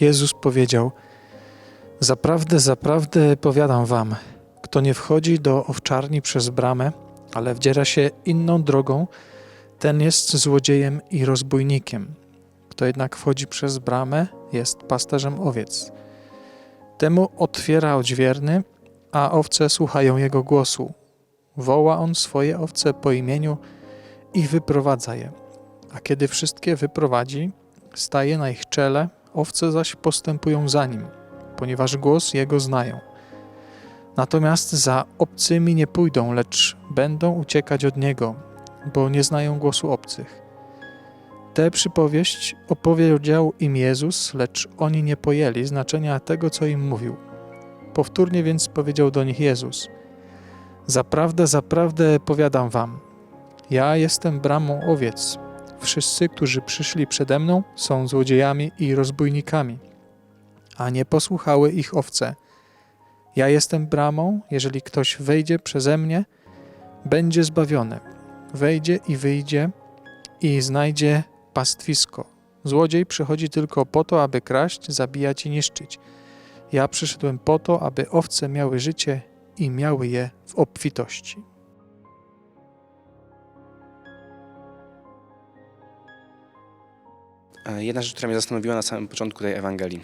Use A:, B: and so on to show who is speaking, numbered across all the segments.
A: Jezus powiedział: Zaprawdę, zaprawdę powiadam wam, kto nie wchodzi do owczarni przez bramę, ale wdziera się inną drogą, ten jest złodziejem i rozbójnikiem. Kto jednak wchodzi przez bramę, jest pasterzem owiec. Temu otwiera odźwierny, a owce słuchają jego głosu. Woła on swoje owce po imieniu i wyprowadza je. A kiedy wszystkie wyprowadzi, staje na ich czele, owce zaś postępują za nim, ponieważ głos jego znają. Natomiast za obcymi nie pójdą, lecz będą uciekać od niego, bo nie znają głosu obcych. Tę przypowieść opowiedział im Jezus, lecz oni nie pojęli znaczenia tego, co im mówił. Powtórnie więc powiedział do nich Jezus: Zaprawdę, zaprawdę powiadam wam, ja jestem bramą owiec. Wszyscy, którzy przyszli przede mną, są złodziejami i rozbójnikami, a nie posłuchały ich owce. Ja jestem bramą, jeżeli ktoś wejdzie przeze mnie, będzie zbawiony. Wejdzie i wyjdzie i znajdzie pastwisko. Złodziej przychodzi tylko po to, aby kraść, zabijać i niszczyć. Ja przyszedłem po to, aby owce miały życie i miały je w obfitości.
B: Jedna rzecz, która mnie zastanowiła na samym początku tej Ewangelii.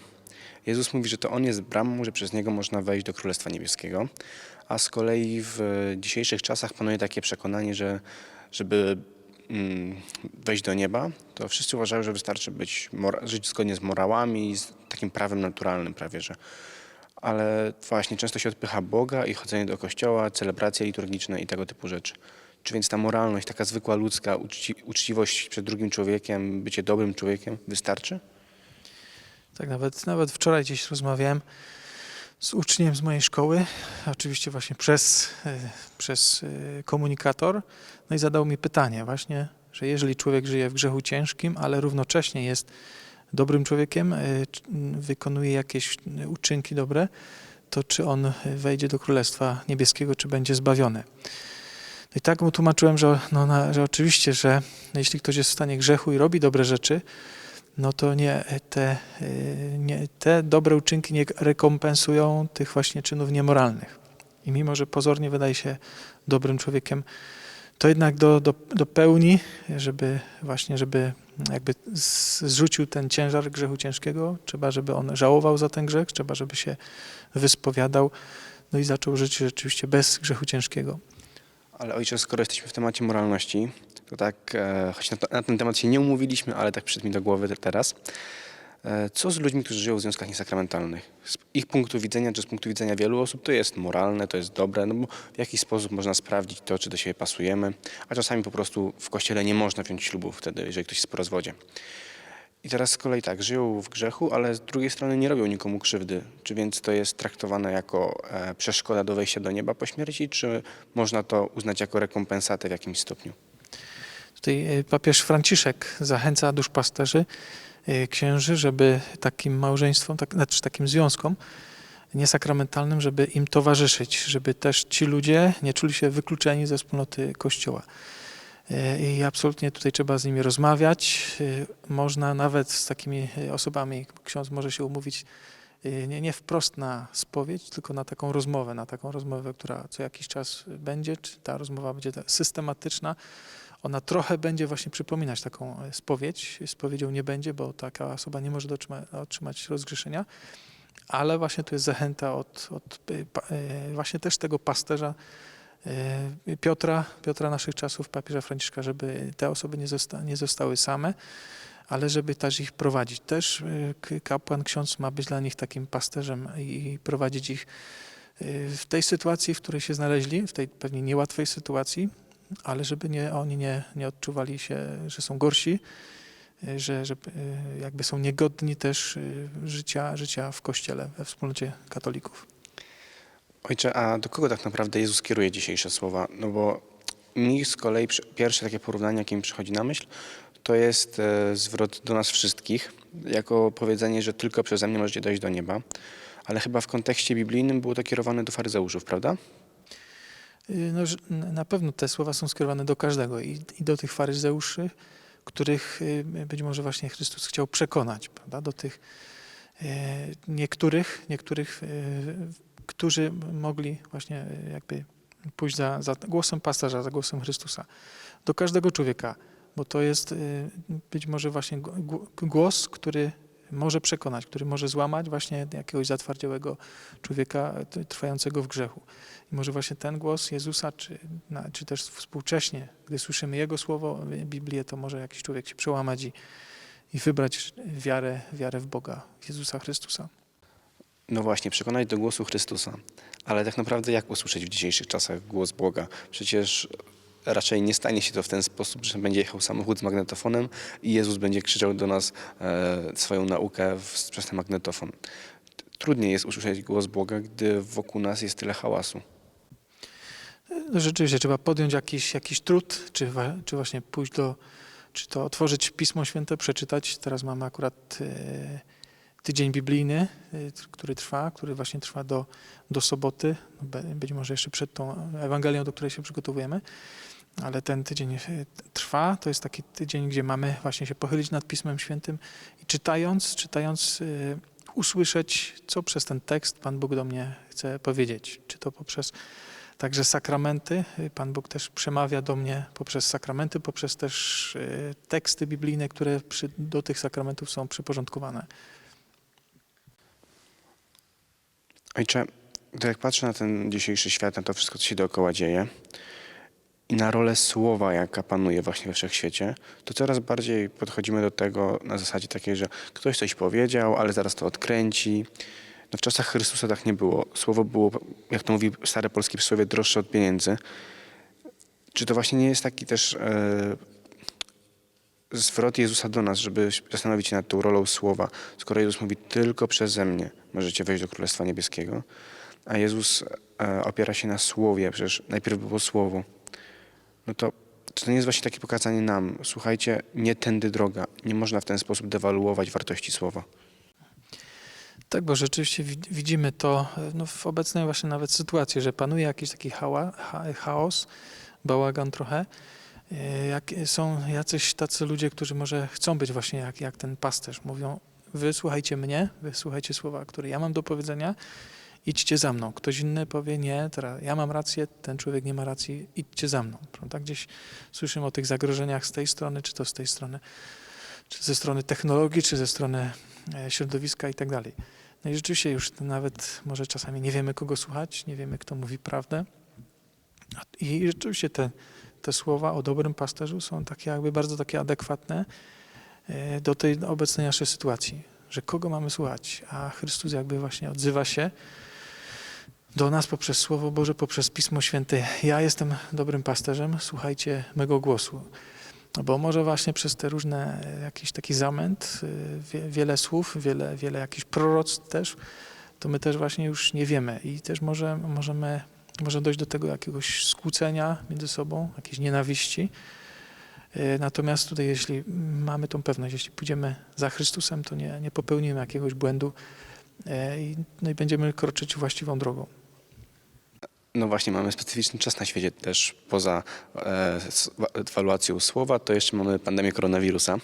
B: Jezus mówi, że to On jest bramą, że przez Niego można wejść do Królestwa Niebieskiego, a z kolei w dzisiejszych czasach panuje takie przekonanie, że żeby mm, wejść do nieba, to wszyscy uważają, że wystarczy być, żyć zgodnie z morałami, z takim prawem naturalnym prawie, że ale właśnie często się odpycha Boga i chodzenie do kościoła, celebracje liturgiczne i tego typu rzeczy. Czy więc ta moralność, taka zwykła ludzka uczci, uczciwość przed drugim człowiekiem, bycie dobrym człowiekiem wystarczy?
A: Tak, nawet, nawet wczoraj gdzieś rozmawiałem z uczniem z mojej szkoły, oczywiście właśnie przez, e, przez e, komunikator, no i zadał mi pytanie właśnie, że jeżeli człowiek żyje w grzechu ciężkim, ale równocześnie jest dobrym człowiekiem, e, wykonuje jakieś uczynki dobre, to czy on wejdzie do Królestwa Niebieskiego, czy będzie zbawiony. No I tak mu tłumaczyłem, że, no, na, że oczywiście, że jeśli ktoś jest w stanie grzechu i robi dobre rzeczy, no to nie te, y, nie, te dobre uczynki nie rekompensują tych właśnie czynów niemoralnych. I mimo, że pozornie wydaje się dobrym człowiekiem, to jednak do, do, do pełni, żeby właśnie, żeby jakby zrzucił ten ciężar grzechu ciężkiego, trzeba, żeby on żałował za ten grzech, trzeba, żeby się wyspowiadał, no i zaczął żyć rzeczywiście bez grzechu ciężkiego.
B: Ale ojcze, skoro jesteśmy w temacie moralności, to tak, e, choć na, to, na ten temat się nie umówiliśmy, ale tak przyszedł mi do głowy te- teraz. E, co z ludźmi, którzy żyją w związkach niesakramentalnych? Z ich punktu widzenia, czy z punktu widzenia wielu osób, to jest moralne, to jest dobre, no bo w jakiś sposób można sprawdzić to, czy do siebie pasujemy, a czasami po prostu w kościele nie można wziąć ślubu wtedy, jeżeli ktoś jest po rozwodzie. I teraz z kolei tak, żyją w grzechu, ale z drugiej strony nie robią nikomu krzywdy. Czy więc to jest traktowane jako e, przeszkoda do wejścia do nieba po śmierci, czy można to uznać jako rekompensatę w jakimś stopniu?
A: Tutaj y, papież Franciszek zachęca duszpasterzy, y, księży, żeby takim małżeństwom, tak, znaczy takim związkom niesakramentalnym, żeby im towarzyszyć, żeby też ci ludzie nie czuli się wykluczeni ze wspólnoty Kościoła. Y, I absolutnie tutaj trzeba z nimi rozmawiać. Y, Można nawet z takimi y, osobami, ksiądz może się umówić nie, nie wprost na spowiedź, tylko na taką rozmowę, na taką rozmowę, która co jakiś czas będzie, czy ta rozmowa będzie systematyczna, ona trochę będzie właśnie przypominać taką e, spowiedź. Spowiedzią nie będzie, bo taka osoba nie może dotrzyma, otrzymać rozgrzeszenia, ale właśnie tu jest zachęta od, od e, e, właśnie też tego pasterza e, Piotra, Piotra naszych czasów, papieża Franciszka, żeby te osoby nie, zosta, nie zostały same, ale żeby też ich prowadzić. Też e, kapłan, ksiądz ma być dla nich takim pasterzem i, prowadzić ich e, w tej sytuacji, w której się znaleźli, w tej pewnie niełatwej sytuacji, ale żeby nie, oni nie, nie odczuwali się, że są gorsi, że, że jakby są niegodni też życia, życia w kościele, we wspólnocie katolików.
B: Ojcze, a do kogo tak naprawdę Jezus kieruje dzisiejsze słowa? No bo mi z kolei pierwsze takie porównanie, jakie mi przychodzi na myśl, to jest e, zwrot do nas wszystkich, jako powiedzenie, że tylko przeze mnie możecie dojść do nieba. Ale chyba w kontekście biblijnym było to kierowane do faryzeuszów, prawda?
A: Y, No, na pewno te słowa są skierowane do każdego i, i do tych faryzeuszy, których y, być może właśnie Chrystus chciał przekonać, prawda? do tych e, niektórych, niektórych, którzy mogli właśnie e, jakby pójść za, za głosem pasterza, za głosem Chrystusa. Do każdego człowieka, bo to jest e, być może właśnie głos, który może przekonać, który może złamać właśnie jakiegoś zatwardziałego człowieka t- trwającego w grzechu. I może właśnie ten głos Jezusa, czy, czy też współcześnie, gdy słyszymy Jego słowo, Biblię, to może jakiś człowiek się przełamać i, i wybrać wiarę, wiarę w Boga, Jezusa Chrystusa.
B: No właśnie, przekonać do głosu Chrystusa. Ale tak naprawdę jak usłyszeć w dzisiejszych czasach głos Boga? Przecież raczej nie stanie się to w ten sposób, że będzie jechał samochód z magnetofonem i Jezus będzie krzyczał do nas e, swoją naukę przez ten magnetofon. Trudniej jest usłyszeć głos Boga, gdy wokół nas jest tyle hałasu.
A: No rzeczywiście trzeba podjąć jakiś, jakiś trud, czy, czy właśnie pójść do, czy to otworzyć Pismo Święte, przeczytać. Teraz mamy akurat e, tydzień biblijny, t- który trwa, który właśnie trwa do, do soboty, No, być może jeszcze przed tą Ewangelią, do której się przygotowujemy. Ale ten tydzień e, trwa, to jest taki tydzień, gdzie mamy właśnie się pochylić nad Pismem Świętym i czytając, czytając, e, usłyszeć, co przez ten tekst Pan Bóg do mnie chce powiedzieć. Czy to poprzez Także sakramenty. Pan Bóg też przemawia do mnie poprzez sakramenty, poprzez też teksty biblijne, które przy, do tych sakramentów są przyporządkowane.
B: Ojcze, to jak patrzę na ten dzisiejszy świat, na to wszystko, co się dookoła dzieje i na rolę słowa, jaka panuje właśnie we wszechświecie, to coraz bardziej podchodzimy do tego na zasadzie takiej, że ktoś coś powiedział, ale zaraz to odkręci. No w czasach Chrystusa tak nie było. Słowo było, jak to mówi stare polskie przysłowie, droższe od pieniędzy. Czy to właśnie nie jest taki też e, zwrot Jezusa do nas, żeby zastanowić się nad tą rolą słowa. Skoro Jezus mówi tylko przeze mnie możecie wejść do Królestwa Niebieskiego, a Jezus e, opiera się na słowie, przecież najpierw było słowo, no to to nie jest właśnie takie pokazanie nam, słuchajcie, nie tędy droga, nie można w ten sposób dewaluować wartości słowa.
A: Tak, bo rzeczywiście wi- widzimy to e, no, w obecnej właśnie nawet sytuacji, że panuje jakiś taki chaos, bałagan trochę. E, Jak są jacyś tacy ludzie, którzy może chcą być właśnie jak, jak ten pasterz. Mówią, wy słuchajcie mnie, wy słuchajcie słowa, które ja mam do powiedzenia, idźcie za mną. Ktoś inny powie, nie, teraz ja mam rację, ten człowiek nie ma racji, idźcie za mną. Prawda? Gdzieś słyszymy o tych zagrożeniach z tej strony, czy to z tej strony, czy ze strony technologii, czy ze strony e, środowiska i tak dalej. No i rzeczywiście już nawet może czasami nie wiemy, kogo słuchać, nie wiemy, kto mówi prawdę. I rzeczywiście te, te słowa o dobrym pasterzu są takie jakby bardzo takie adekwatne e, do tej obecnej naszej sytuacji, że kogo mamy słuchać, a Chrystus jakby właśnie odzywa się do nas poprzez Słowo Boże, poprzez Pismo Święte. Ja jestem dobrym pasterzem, słuchajcie mego głosu. No Bo może właśnie przez te różne e, jakiś taki zamęt, y, wie, wiele słów, wiele, wiele jakichś proroctw też, to my też właśnie już nie wiemy i też może, możemy, może dojść do tego jakiegoś skłócenia między sobą, jakiejś nienawiści. Y, Natomiast tutaj, jeśli mamy tą pewność, jeśli pójdziemy za Chrystusem, to nie, nie popełnimy jakiegoś błędu y, i, no i będziemy kroczyć właściwą drogą.
B: No właśnie, mamy specyficzny czas na świecie też poza e, ewaluacją słowa, to jeszcze mamy pandemię koronawirusa.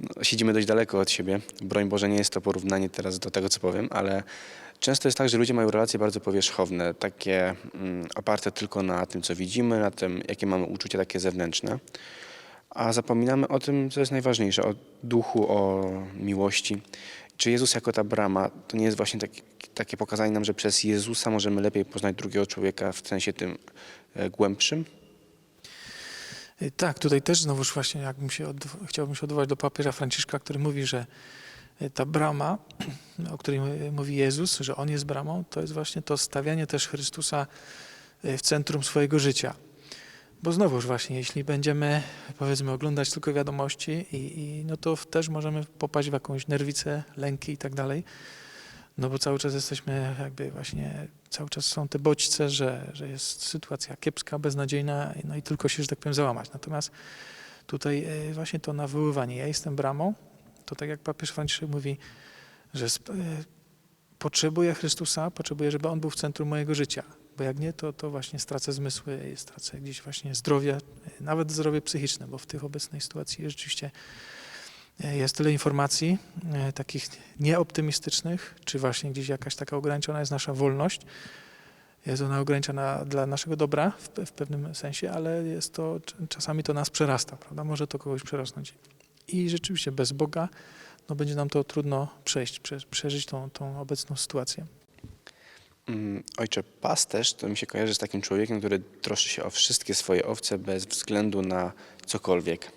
B: No, siedzimy dość daleko od siebie. Broń Boże, nie jest to porównanie teraz do tego, co powiem, ale często jest tak, że ludzie mają relacje bardzo powierzchowne, takie mm, oparte tylko na tym, co widzimy, na tym, jakie mamy uczucia takie zewnętrzne. A zapominamy o tym, co jest najważniejsze, o duchu, o miłości. Czy Jezus jako ta brama, to nie jest właśnie taki, takie pokazanie nam, że przez Jezusa możemy lepiej poznać drugiego człowieka w sensie tym e, głębszym?
A: Y, Tak, tutaj też znowuż właśnie jakbym się od, chciałbym się odwołać do papieża Franciszka, który mówi, że ta brama, o której mówi Jezus, że On jest bramą, to jest właśnie to stawianie też Chrystusa y, w centrum swojego życia. Bo znowuż właśnie, jeśli będziemy powiedzmy oglądać tylko wiadomości i, i no to też możemy popaść w jakąś nerwicę, lęki i tak dalej. No bo cały czas jesteśmy jakby właśnie, cały czas są te bodźce, że, że jest sytuacja kiepska, beznadziejna, no i tylko się, że tak powiem, załamać. Natomiast tutaj e, właśnie to nawoływanie, ja jestem bramą, to tak jak papież Franciszek mówi, że e, potrzebuję Chrystusa, potrzebuję, żeby On był w centrum mojego życia, bo jak nie, to, to właśnie stracę zmysły, stracę gdzieś właśnie zdrowie, nawet zdrowie psychiczne, bo w tych obecnej sytuacji rzeczywiście E, Jest tyle informacji, e, takich nieoptymistycznych, czy właśnie gdzieś jakaś taka ograniczona jest nasza wolność. Jest ona ograniczona dla naszego dobra w, w pewnym sensie, ale jest to, cz- czasami to nas przerasta, prawda? Może to kogoś przerosnąć. I rzeczywiście bez Boga no będzie nam to trudno przejść, prze, przeżyć tą, tą obecną sytuację.
B: Mm, Ojcze, pasterz to mi się kojarzy z takim człowiekiem, który troszczy się o wszystkie swoje owce bez względu na cokolwiek.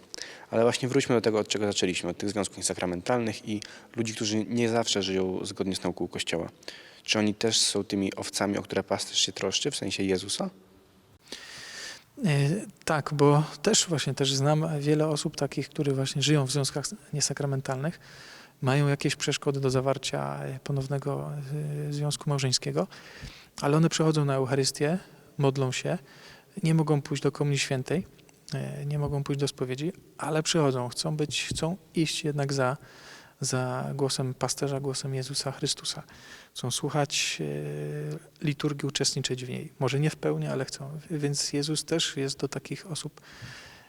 B: Ale właśnie wróćmy do tego, od czego zaczęliśmy, od tych związków niesakramentalnych i ludzi, którzy nie zawsze żyją zgodnie z nauką Kościoła. Czy oni też są tymi owcami, o które pasterz się troszczy, w sensie Jezusa?
A: E, Tak, bo też właśnie też znam wiele osób takich, które właśnie żyją w związkach niesakramentalnych, mają jakieś przeszkody do zawarcia ponownego e, związku małżeńskiego, ale one przychodzą na Eucharystię, modlą się, nie mogą pójść do Komunii Świętej, e, nie mogą pójść do spowiedzi, ale przychodzą, chcą być, chcą iść jednak za, za głosem pasterza, głosem Jezusa Chrystusa. Chcą słuchać e, liturgii, uczestniczyć w niej. Może nie w pełni, ale chcą. Więc Jezus też jest do takich osób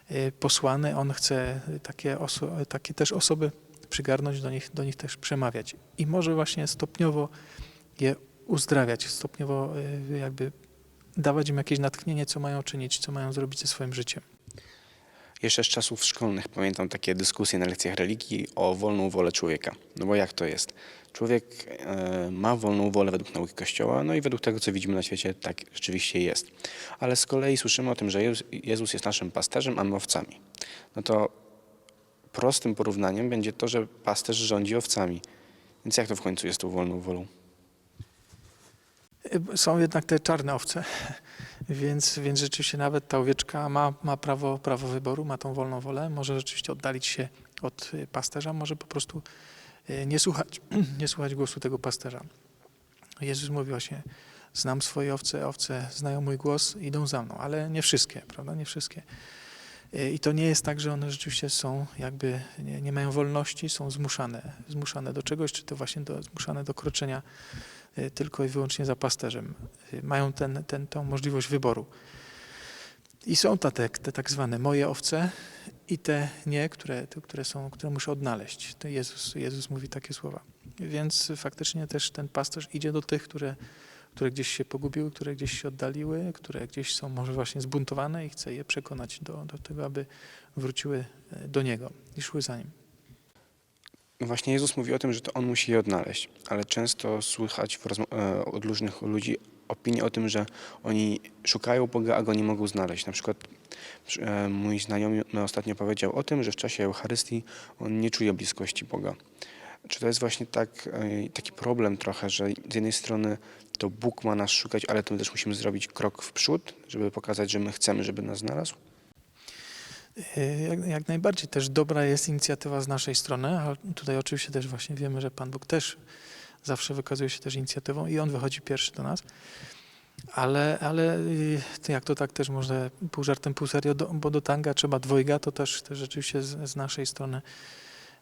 A: e, posłany. On chce takie, oso- takie też osoby przygarnąć, do nich, do nich też przemawiać. I może właśnie stopniowo je uzdrawiać, stopniowo e, jakby dawać im jakieś natchnienie, co mają czynić, co mają zrobić ze swoim życiem.
B: Jeszcze z czasów szkolnych pamiętam takie dyskusje na lekcjach religii o wolną wolę człowieka. No bo jak to jest? Człowiek e, ma wolną wolę według nauki Kościoła, no i według tego, co widzimy na świecie, tak rzeczywiście jest. Ale z kolei słyszymy o tym, że Jezus, jest naszym pasterzem, a my owcami. No to prostym porównaniem będzie to, że pasterz rządzi owcami. Więc jak to w końcu jest tą wolną wolą?
A: Y, Są jednak te czarne owce, więc, więc rzeczywiście nawet ta owieczka ma, ma prawo, prawo wyboru, ma tą wolną wolę, może rzeczywiście oddalić się od y, pasterza, może po prostu y, nie słuchać, nie słuchać głosu tego pasterza. Jezus mówi właśnie, znam swoje owce, owce znają mój głos, idą za mną, ale nie wszystkie, prawda, nie wszystkie. Y, I to nie jest tak, że one rzeczywiście są jakby, nie, nie mają wolności, są zmuszane, zmuszane do czegoś, czy to właśnie do, zmuszane do kroczenia tylko i wyłącznie za pasterzem. Y, Mają ten, ten, tą możliwość wyboru. I są te, te, tak zwane moje owce i te nie, które, te, które, są, które muszę odnaleźć. To Jezus, Jezus mówi takie słowa. Więc faktycznie też ten pasterz idzie do tych, które, które gdzieś się pogubiły, które gdzieś się oddaliły, które gdzieś są może właśnie zbuntowane i chce je przekonać do, do tego, aby wróciły e, do Niego i szły za Nim.
B: No Właśnie Jezus mówi o tym, że to On musi je odnaleźć, ale często słychać e, od różnych ludzi opinie o tym, że oni szukają Boga, a Go nie mogą znaleźć. Na przykład przy- e, mój znajomy ostatnio powiedział o tym, że w czasie Eucharystii on nie czuje bliskości Boga. Czy to jest właśnie tak, e, taki problem trochę, że z jednej strony to Bóg ma nas szukać, ale to my też musimy zrobić krok w przód, żeby pokazać, że my chcemy, żeby nas znalazł?
A: E, Jak, jak najbardziej też dobra jest inicjatywa z naszej strony, a tutaj oczywiście też właśnie wiemy, że Pan Bóg też zawsze wykazuje się też inicjatywą i On wychodzi pierwszy do nas. Ale, ale to jak to tak też może pół żartem, pół serio, do, bo do tanga trzeba dwojga, to też, też rzeczywiście z, z naszej strony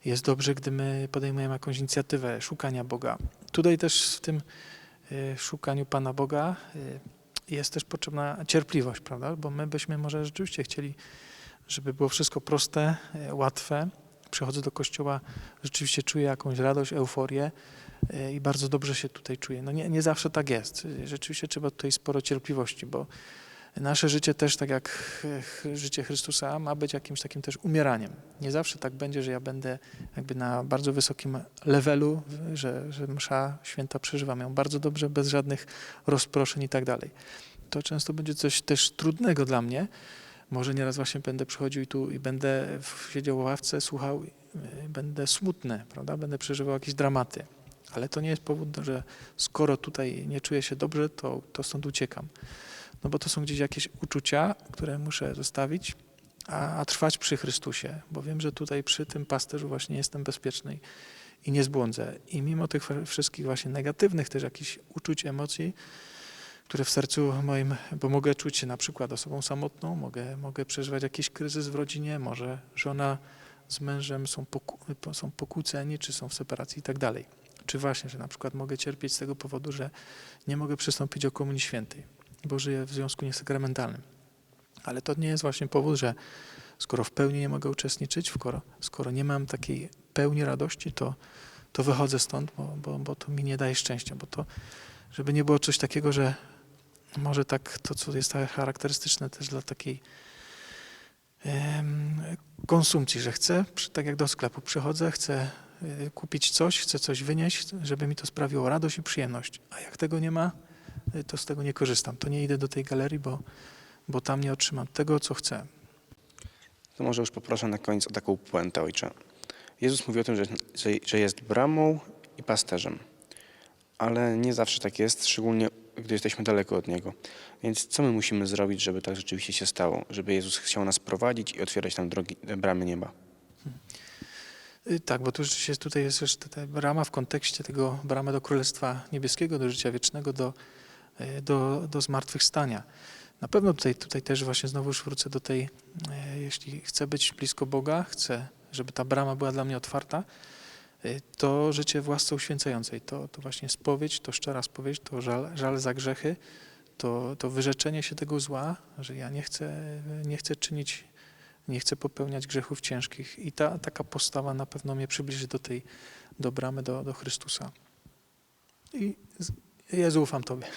A: jest dobrze, gdy my podejmujemy jakąś inicjatywę szukania Boga. Tutaj też w tym y, szukaniu Pana Boga jest też potrzebna cierpliwość, prawda? Bo my byśmy może rzeczywiście chcieli żeby było wszystko proste, e, łatwe. Przychodzę do kościoła, rzeczywiście czuję jakąś radość, euforię e, i bardzo dobrze się tutaj czuję. No nie, nie zawsze tak jest. Rzeczywiście trzeba tutaj sporo cierpliwości, bo nasze życie też, tak jak życie Chrystusa, ma być jakimś takim też umieraniem. Nie zawsze tak będzie, że ja będę jakby na bardzo wysokim levelu, że, że msza święta przeżywam ją bardzo dobrze, bez żadnych rozproszeń i tak dalej. To często będzie coś też trudnego dla mnie, może nieraz właśnie będę przychodził i tu i będę siedział w ławce, słuchał, będę smutny, prawda? Będę przeżywał jakieś dramaty. Ale to nie jest powód, że skoro tutaj nie czuję się dobrze, to, to stąd uciekam. No bo to są gdzieś jakieś uczucia, które muszę zostawić, a, a trwać przy Chrystusie, bo wiem, że tutaj przy tym pasterzu właśnie jestem bezpieczny i nie zbłądzę. I mimo tych wszystkich właśnie negatywnych też jakichś uczuć, emocji, które w sercu moim, bo mogę czuć się na przykład osobą samotną, mogę, mogę przeżywać jakiś kryzys w rodzinie, może żona z mężem są, poku, są pokłóceni, czy są w separacji i tak dalej. Czy właśnie, że na przykład mogę cierpieć z tego powodu, że nie mogę przystąpić do Komunii Świętej, bo żyję w związku niesakramentalnym. Ale to nie jest właśnie powód, że skoro w pełni nie mogę uczestniczyć, skoro, skoro nie mam takiej pełni radości, to, to wychodzę stąd, bo, bo, bo to mi nie daje szczęścia, bo to, żeby nie było coś takiego, że może tak to, co jest charakterystyczne też dla takiej konsumpcji, że chcę, tak jak do sklepu przychodzę, chcę y, kupić coś, chcę coś wynieść, żeby mi to sprawiło radość i przyjemność. A jak tego nie ma, y, to z tego nie korzystam. To nie idę do tej galerii, bo, bo tam nie otrzymam tego, co chcę.
B: To może już poproszę na koniec o taką puentę, ojcze. Jezus mówi o tym, że, że, że jest bramą i pasterzem. Ale nie zawsze tak jest, szczególnie gdy jesteśmy daleko od Niego. Więc co my musimy zrobić, żeby tak rzeczywiście się stało? Żeby Jezus chciał nas prowadzić i otwierać nam drogi, bramy nieba.
A: Y, Tak, bo tu rzeczywiście tutaj jest też ta, brama w kontekście tego bramy do Królestwa Niebieskiego, do życia wiecznego, do, y, do, do zmartwychwstania. Na pewno tutaj, tutaj też właśnie znowu już wrócę do tej, y, jeśli chcę być blisko Boga, chcę, żeby ta brama była dla mnie otwarta, to życie w łasce uświęcającej, to, to właśnie spowiedź, to szczera spowiedź, to żal, żal za grzechy, to, to wyrzeczenie się tego zła, że ja nie chcę, nie chcę czynić nie chcę popełniać grzechów ciężkich. I ta taka postawa na pewno mnie przybliży do tej, do bramy, do, do Chrystusa. I z- Jezu, ufam Tobie.